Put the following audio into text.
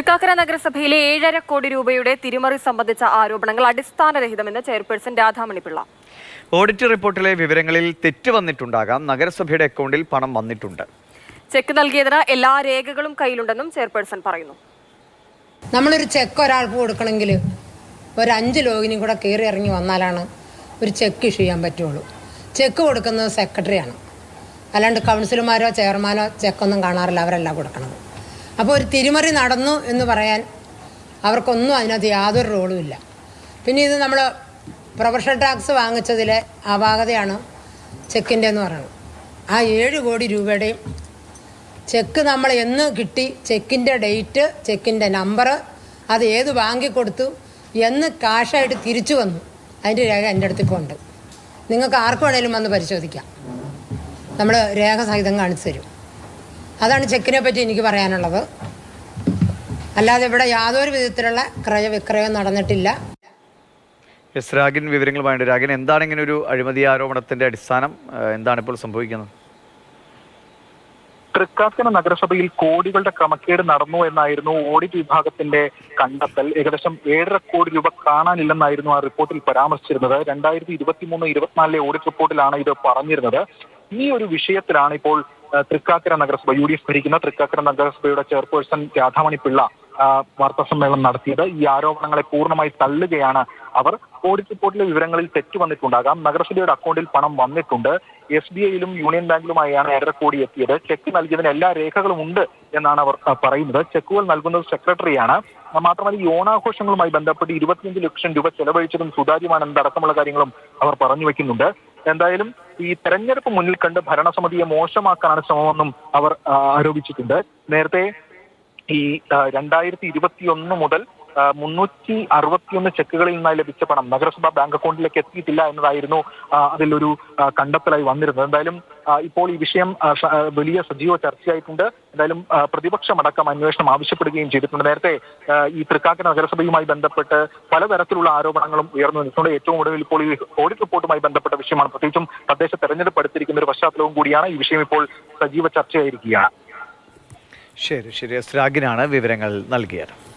തൃക്കാക്കര നഗരസഭയിലെ ഏഴര കോടി രൂപയുടെ തിരിമറി സംബന്ധിച്ച ആരോപണങ്ങൾ അടിസ്ഥാനരഹിതമെന്ന് ചെയർപേഴ്സൺ രാധാമണി പിള്ള ഓഡിറ്റ് റിപ്പോർട്ടിലെ വിവരങ്ങളിൽ തെറ്റ് വന്നിട്ടുണ്ടാകാം. നഗരസഭയുടെ അക്കൗണ്ടിൽ പണം വന്നിട്ടുണ്ട്. ചെക്ക് നൽകിയതിന് എല്ലാ രേഖകളും കയ്യിലുണ്ടെന്നും ചെയർപേഴ്സൺ പറയുന്നു. നമ്മളൊരു ചെക്ക് ഒരാൾക്ക് കൊടുക്കണമെങ്കിൽ ഒരു അഞ്ച് ലോഗിനും കൂടെ കയറി ഇറങ്ങി വന്നാലാണ് ഒരു ചെക്ക് ഇഷ്യൂ ചെയ്യാൻ പറ്റുള്ളൂ. ചെക്ക് കൊടുക്കുന്നത് സെക്രട്ടറിയാണ്. അല്ലാണ്ട് കൗൺസിലർമാരോ ചെയർമാനോ ചെക്കൊന്നും കാണാറില്ല. അവരല്ല കൊടുക്കണത്. അപ്പോൾ ഒരു തിരിമറി നടന്നു എന്ന് പറയാൻ അവർക്കൊന്നും അതിനകത്ത് യാതൊരു റോളും ഇല്ല. പിന്നെ ഇത് നമ്മൾ പ്രൊഫഷണൽ ടാക്സ് വാങ്ങിച്ചതിലെ അപാകതയാണ് ചെക്കിന്റെ എന്ന് പറയുന്നത്. ആ ഏഴ് കോടി രൂപയുടെയും ചെക്ക് നമ്മൾ എന്ന് കിട്ടി ചെക്കിന്റെ ഡേറ്റ് ചെക്കിന്റെ നമ്പർ അത് ഏത് ബാങ്കിൽ കൊടുത്തു എന്ന് കാഷായിട്ട് തിരിച്ചു വന്നു. അതിന്റെ രേഖ എന്റെ അടുത്ത് ഇപ്പോൾ ഉണ്ട്. നിങ്ങൾക്ക് ആർക്ക് വേണേലും വന്ന് പരിശോധിക്കാം. നമ്മൾ രേഖ സഹിതം കാണിച്ചു തരും. അതാണ് ചെക്കിനെ പറ്റി എനിക്ക് പറയാനുള്ളത്. അല്ലാതെ ഇവിടെ യാതൊരു വിധത്തിലുള്ള ക്രയവിക്രയം നടന്നിട്ടില്ല. എസ് രാഗിൻ വിവരങ്ങളുമായിട്ട് രാഗിൻ എന്താണ് ഇങ്ങനെ ഒരു അഴിമതി ആരോപണത്തിന്റെ അടിസ്ഥാനം? എന്താണ് ഇപ്പോൾ സംഭവിക്കുന്നത്? തൃക്കാക്കര നഗരസഭയിൽ കോടികളുടെ ക്രമക്കേട് നടന്നു എന്നായിരുന്നു ഓഡിറ്റ് വിഭാഗത്തിന്റെ കണ്ടെത്തൽ. ഏകദേശം ഏഴര കോടി രൂപ കാണാനില്ലെന്നായിരുന്നു ആ റിപ്പോർട്ടിൽ പരാമർശിച്ചിരുന്നത്. രണ്ടായിരത്തി ഇരുപത്തി മൂന്ന് ഇരുപത്തിനാലിലെ ഓഡിറ്റ് റിപ്പോർട്ടിലാണ് ഇത് പറഞ്ഞിരുന്നത്. ഈ ഒരു വിഷയത്തിലാണ് ഇപ്പോൾ തൃക്കാക്കര നഗരസഭ യു ഡി എഫ് ഭരിക്കുന്ന തൃക്കാക്കര നഗരസഭയുടെ ചെയർപേഴ്സൺ രാധാമണി പിള്ള ആ, വാർത്താ സമ്മേളനം നടത്തിയത്. ഈ ആരോപണങ്ങളെ പൂർണമായി തള്ളുകയാണ് അവർ. ഓഡിറ്റ് റിപ്പോർട്ടിലെ വിവരങ്ങളിൽ തെറ്റ് വന്നിട്ടുണ്ടാകാം. നഗരസഭയുടെ അക്കൗണ്ടിൽ പണം വന്നിട്ടുണ്ട്. എസ് ബി ഐയിലും യൂണിയൻ ബാങ്കിലുമായാണ് ഏഴര കോടി എത്തിയത്. ചെക്ക് നൽകിയതിന് എല്ലാ രേഖകളും ഉണ്ട് എന്നാണ് അവർ പറയുന്നത്. ചെക്കുകൾ നൽകുന്നത് സെക്രട്ടറിയാണ്. മാത്രമല്ല ഈ ഓണാഘോഷങ്ങളുമായി ബന്ധപ്പെട്ട് ഇരുപത്തിയഞ്ച് ലക്ഷം രൂപ ചെലവഴിച്ചതും സുതാര്യമാണെന്നതടക്കമുള്ള കാര്യങ്ങളും അവർ പറഞ്ഞു വെക്കുന്നുണ്ട്. എന്തായാലും ഈ തെരഞ്ഞെടുപ്പ് മുന്നിൽ കണ്ട് ഭരണസമിതിയെ മോശമാക്കാനാണ് ശ്രമമെന്നും അവർ ആരോപിച്ചിട്ടുണ്ട്. നേരത്തെ ഈ രണ്ടായിരത്തി ഇരുപത്തി ഒന്ന് മുതൽ മുന്നൂറ്റി അറുപത്തിയൊന്ന് ചെക്കുകളിൽ നിന്നായി ലഭിച്ച പണം നഗരസഭാ ബാങ്ക് അക്കൗണ്ടിലേക്ക് എത്തിയിട്ടില്ല എന്നതായിരുന്നു അതിലൊരു കണ്ടെത്തലായി വന്നിരുന്നത്. എന്തായാലും ഇപ്പോൾ ഈ വിഷയം വലിയ സജീവ ചർച്ചയായിട്ടുണ്ട്. എന്തായാലും പ്രതിപക്ഷം പ്രതിപക്ഷമടക്കം അന്വേഷണം ആവശ്യപ്പെടുകയും ചെയ്തിട്ടുണ്ട്. നേരത്തെ ഈ തൃക്കാക്കര നഗരസഭയുമായി ബന്ധപ്പെട്ട് പലതരത്തിലുള്ള ആരോപണങ്ങളും ഉയർന്നു നിൽക്കുന്നുണ്ട്. ഏറ്റവും കൂടുതൽ ഇപ്പോൾ ഈ ഓഡിറ്റ് റിപ്പോർട്ടുമായി ബന്ധപ്പെട്ട വിഷയമാണ്. പ്രത്യേകിച്ചും തദ്ദേശ തെരഞ്ഞെടുപ്പ് അടുത്തിരിക്കുന്ന ഒരു പശ്ചാത്തലവും കൂടിയാണ് ഈ വിഷയം ഇപ്പോൾ സജീവ ചർച്ചയായിരിക്കുകയാണ്. ശരി ശരി. അസ്രാഗിനാണ് വിവരങ്ങൾ നൽകിയത്.